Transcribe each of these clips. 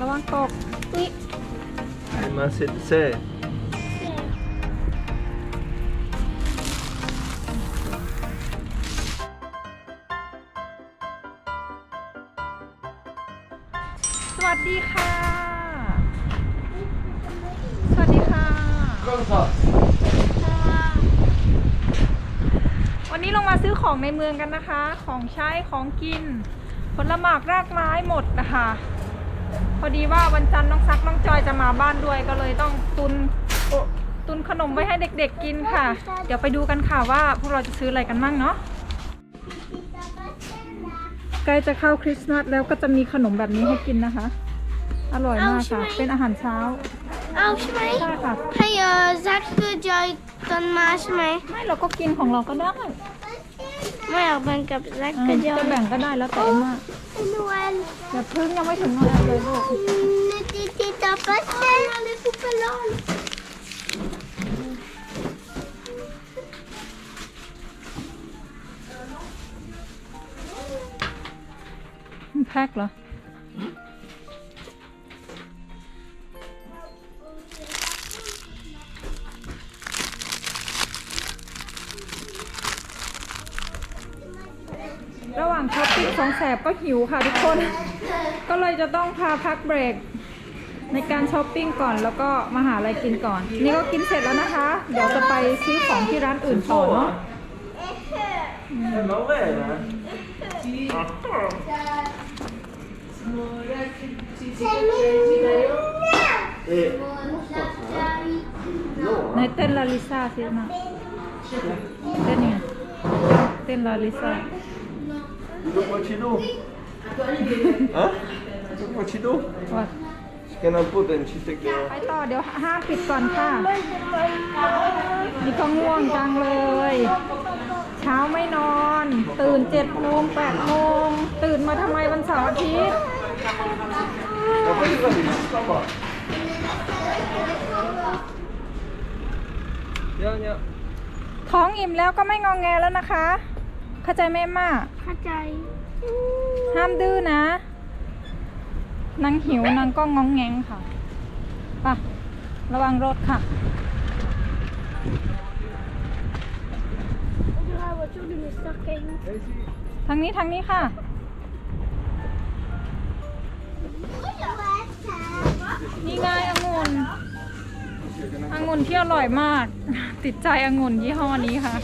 ระวังตกอุ๊ย Ma c'est c'est. สวัสดีค่ะ สวัสดีค่ะ Comme ça. วันนี้ลงมาซื้อของในเมืองกันนะคะ ของใช้ของกิน ผลหมากรากไม้หมดนะคะ พอดีว่าวันจันทร์น้องซักน้องจอยจะมาบ้านด้วยก็เลยต้องตุนโอะตุนขนมไว้ให้เด็กๆกินค่ะ เดี๋ยวไปดูกันค่ะว่าพวกเราจะซื้ออะไรกันบ้างเนาะใกล้จะเข้าคริสต์มาสแล้วก็จะมีขนมแบบนี้ให้กินนะคะ อร่อยมากค่ะ เป็นอาหารเช้า เอาใช่ไหมใช่ค่ะ ให้เออแจ็คคือจอยตอนมาใช่ไหมไม่เราก็กินของเราก็ได้ ไม่เอาแบ่งกับแจ็คเออกับจอจะยแบ่งก็ได้แล้วแต่เอ็มม่า นวลอย่าเพึ่งยังไม่ถึงนอนเลยลูก Ne t'étais pas seule les poupées là มันแพ็คเหรอ ก็หิวค่ะทุกคน ก็เลยจะต้องพาพักเบรก ในการช้อปปิ้งก่อนแล้วก็มาหาอะไรกินก่อน นี่ก็กินเสร็จแล้วนะคะ เดี๋ยวจะไปซื้อของที่ร้านอื่นต่อเนาะ C'est mauvais là. Et ในเต้นลาลิซาสิมาเต้นยังไงเต้นลาลิซา le pochino. Hein? Le pochino. ว่า Che non può ci te che ไปต่อเดี๋ยวห้างปิดก่อนค่ะ นี่ก็ง่วงจังเลย เช้าไม่นอน ตื่นเจ็ดโมงแปดโมง ตื่นมาทำไมวันเสาร์อาทิตย์ Ma poi ti fai sta qua. Vieni, vieni. ท้องอิ่มแล้วก็ไม่งองแงแล้วนะคะ เข้าใจไหมม่าเข้าใจ ห้ามดื้อนะ นางหิวนางก็งองแงงค่ะไประวังรถค่ะ la voiture de Mr. Kane ทางนี้ทางนี้ค่ะ นี่ไงองุ่นองุ่นที่อร่อยมาก ติดใจองุ่นยี่ห้อนี้ค่ะ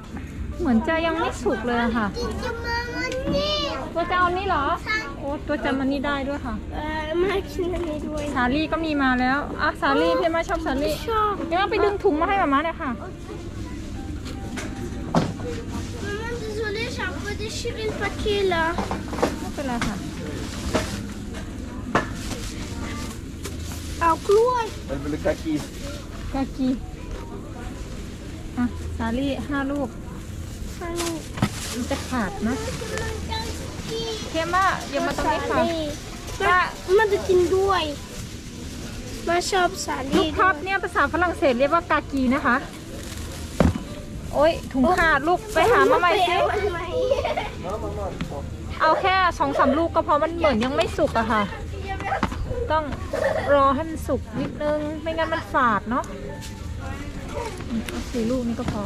เหมือนจะยังไม่สุกเลยอะค่ะตัวจะเอานี่เหรอ โอ้ตัวจะมันนี่ได้ด้วยค่ะ euh, machine à nettoyer สาลี่ก็มีมาแล้วอะสาลี่พี่มาชอบสาลี่ Chant. เดี๋ยวเอาไปดึงถุงมาให้มาม่าเนี่อยค่ะ Maman, désolée, j'ai un peu déchiré le paquet là. ไม่เป็นไรค่ะ Alors, Chloé. Elle veut le kaki. กากี อะ สาลี่ห้าลูก มันจะขาดนะเทม่าอย่ามาตรงนี้ค่ะมามาจะกินด้วยมาชอบสาลูลี่กครับเนี่ยภาษาฝรั่งเศสเรียกว่ากากีนะคะ โอ้ยถุงขาดลูกไปหามาใหม่สิ Non, maman, prends. เอาแค่สองสามลูกก็พอมันเหมือนยังไม่สุกอะค่ะ ต้องรอให้มันสุกนิดนึง ไม่งั้นมันฝาดเนาะอืมเอาสี่ลูกนี่ก็พอ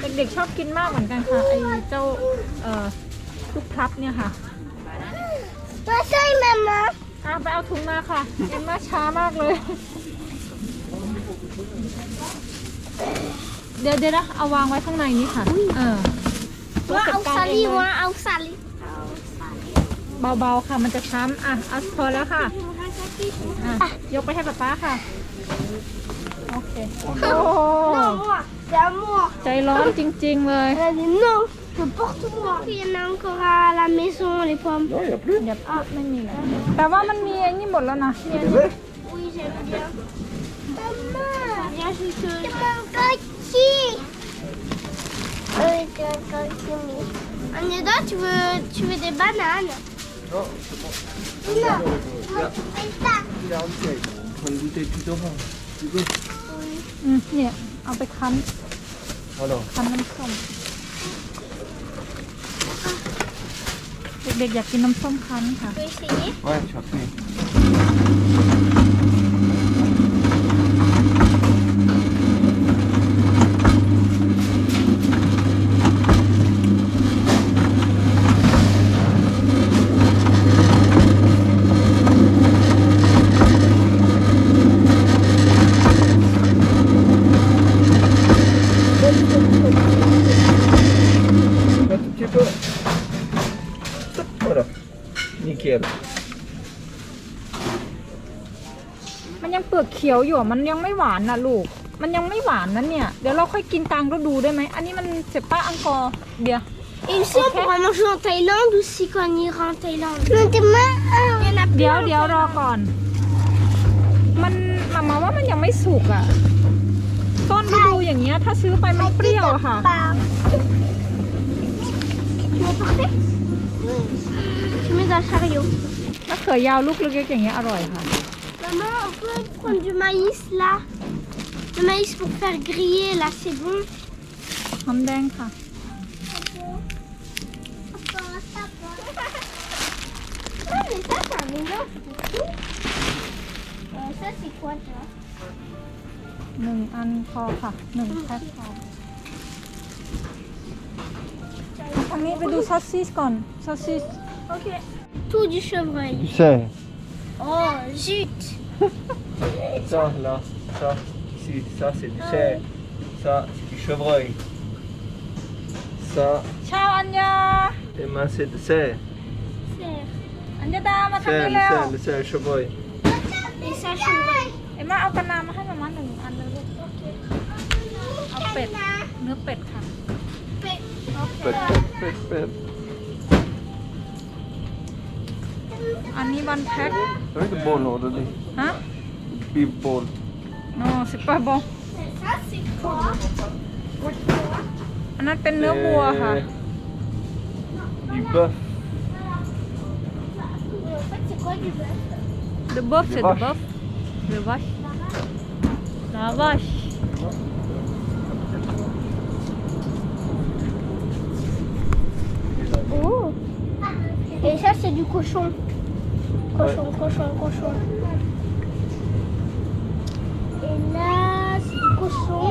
เด็กๆชอบกินมากเหมือนกันค่ะไอ้เจ้าเอ่อลูกพลับเนี่ยค่ะมาใช่มามาอะไปเอาถุงมาค่ะเอ็มมาช้ามากเลย เดี๋ยวเดี๋ยวนะเอาวางไว้ข้างในนี้ค่ะ เออว่าเอาจัดกสารงลี่งเลยว่าเอาสาลี่เบาๆค่ะมันจะช้ำอะเอาพอแล้วค่ะ อะ ยกไปให้ป๊าป๊าค่ะโอเคโอ้โห Non, moi, c'est à moi. ใจร้อนจริง ๆ เลย Elle a dit non. Porte-moi. Il y en a encore à la maison, les pommes. Non, il n'y a plus. เดี๋ยวไม่มีแล้วแต่ว่ามันมีไอ้นี่หมดแล้วนะ C'est des verts Oui, j'aime bien. Maman, viens, je te... C'est mon coquille. Oui, c'est un coquille. Agneda, tu veux, tu veux des bananes Non, c'est bon. Non. Là, C'est ça. il a un bouteille. On prend une bouteille tout devant. Tu veux อืมเนี่ย เอาไปคั้น Alors, คั้นน้ำส้มเด็กๆอยากกินน้ำส้มคั้นค่ะ Tu veux essayer ouais, tu as pris. Un Nickel. มันยังเปลือกเขียวอยู่อะมันยังไม่หวานนะลูก มันยังไม่หวานนะเนี่ย เดี๋ยวเราค่อยกินกลางฤดูได้ไหม อันนี้มันเจ็บป้าอังกอร์เบียร์ Et ici, on pourra manger en Thaïlande aussi quand on ira en Thaïlande. Demain, il y en a เดี๋ยวเดี๋ยวรอก่อน มันมามาว่ามันยังไม่สุกอะต้นฤดูอย่างเงี้ย ถ้าซื้อไปมันเปรี้ยวอะค่ะ Tu veux porter Tu mets dans le chariot. มะเขือยาวลูกเล็กๆอย่างเงี้ยอร่อยค่ะ Maman, on peut prendre du maïs là. Le maïs pour faire griller là, c'est bon. หอมแดงค่ะ Ah, mais ça, c'est un mélange de tout. Euh, ça, c'est quoi ça หนึ่งอันพอค่ะหนึ่งแพ็คพอ ทางนี้ไปดูซอสซิสก่อน ซอสซิส Ok. Tout du chevreuil. Tu sais. Oh, zut. Ça, là, ça, ici, ça c'est du cerf. Ça, c'est du chevreuil. Ça, ชาวอัญญา et moi, c'est du cerf. Cerf. อัญญาดามาทาง Cerf, นี้ le แล้ว cerf, le cerf, le chevreuil. Et ça, chevreuil. เอ็มมาเอากระนามาให้มาม่าหนึ่งอันเลยลูกเอาเป็ด เนื้อเป็ดค่ะ Pet. Pet, pet, pet, pet. อันนี้วันแพ็ค T'as vu le bol, là, regardez. ฮะ Beef ball. โน่สิบปะบง Ça, c'est quoi อันนั้นเป็นเนื้อวัวค่ะ Et Du bœuf. Mais en fait, c'est quoi du bœuf The buff The c'est the vache. buff The vache La vache Et ça, c'est du cochon. Cochon, cochon, cochon. Et là, c'est du cochon.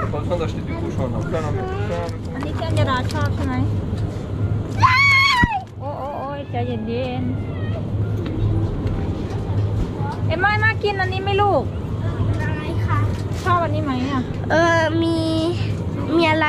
T'as pas besoin d'acheter du cochon, là. Plein la maison, plein la maison. อันนี้แกนยาดาชอบใช่ไหมโอ้โอ้โอ้ยใจเย็นๆเอ็มไม่มากินอันนี้ไหม่ลูกอะไรคะชอบอันนี้ไหมอะ เออ มี มีอะไร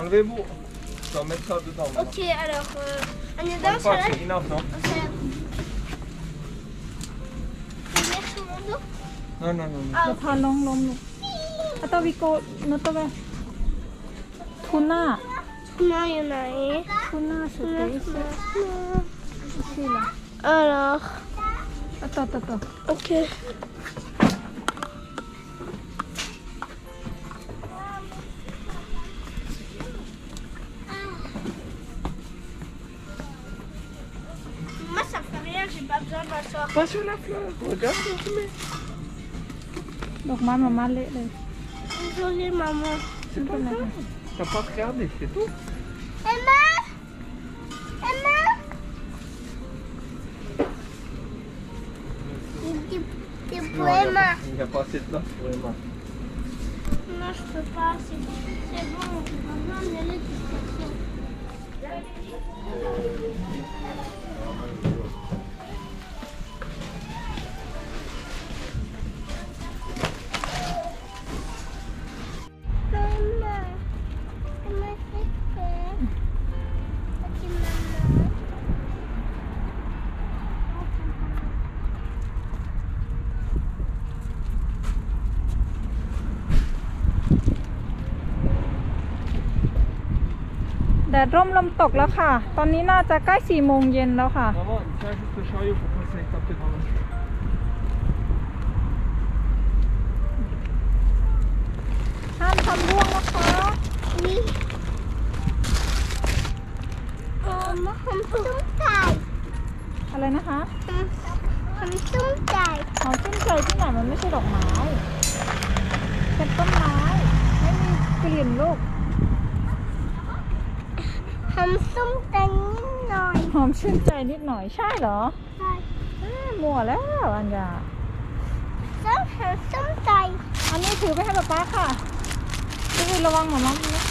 Enlevez-vous. Je vais mettre ça dedans. maintenant. Ok, alors, euh, on est Une dans fois, ça là c'est enough, non On s'est- On met sur mon dos Non, non, non. non. อ่ะ จะพาน้องลงลูกอัตวิโกนตเวทูน่า Non, il y en a un. ทูน่าสุดเลยสิสิละ Alors, อะต่อต่อต่อ ok. Pas sur la fleur, regarde, Donc maman m'a les. Désolée maman. C'est pas grave. T'as pas regardé, c'est tout. Emma? Emma? C'est pour Emma. Il n'y a pas assez de place pour Emma. Non, je peux pas, c'est bon. C'est bon, maman, on est là, แดดร่มลมตกแล้วค่ะ ตอนนี้น่าจะใกล้สี่โมงเย็นแล้วค่ะ Maman, tiens juste le chariot pour passer avec ta petite maman. ห้ามทำร่วงนะคะ Oui. Maman, hum tum tai. อะไรนะคะ Hum hum tum tai. หอมชื่นใจที่ไหนมันไม่ใช่ดอกไม้เป็นต้นไม้ ไม่มีกลิ่นลูก Hum tum tai nói. หอมชื่นใจนิดหน่อยใช่เหรอ Hai. อ้ามัวแล้วอัญญา Ça, hum tum tai. อันนี้ถือไปให้ป๊าป๊าค่ะพี่วินระวังหน่อยมั้งนะ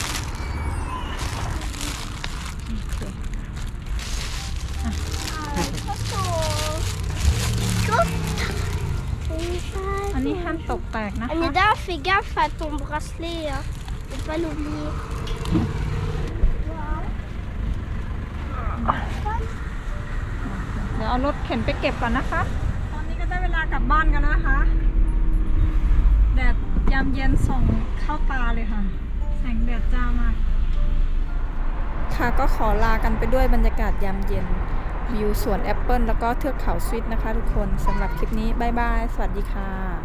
Ah, ça, c'est- Chouette. อันนี้ห้ามตกแตกนะคะ Anida, fais gaffe à ton bracelet. Hein. Faut pas l'oublier. เดี๋ยว เอารถเข็นไปเก็บก่อนนะคะ ตอนนี้ก็ได้เวลากลับบ้านกันนะคะ แดดยามเย็นส่องเข้าตาเลยค่ะ แสงแดดจ้ามาก ค่ะก็ขอลากันไปด้วยบรรยากาศยามเย็น วิวสวนแอปเปิลแล้วก็เทือกเขาสวิตนะคะทุกคนสำหรับคลิปนี้ บ๊ายบาย สวัสดีค่ะ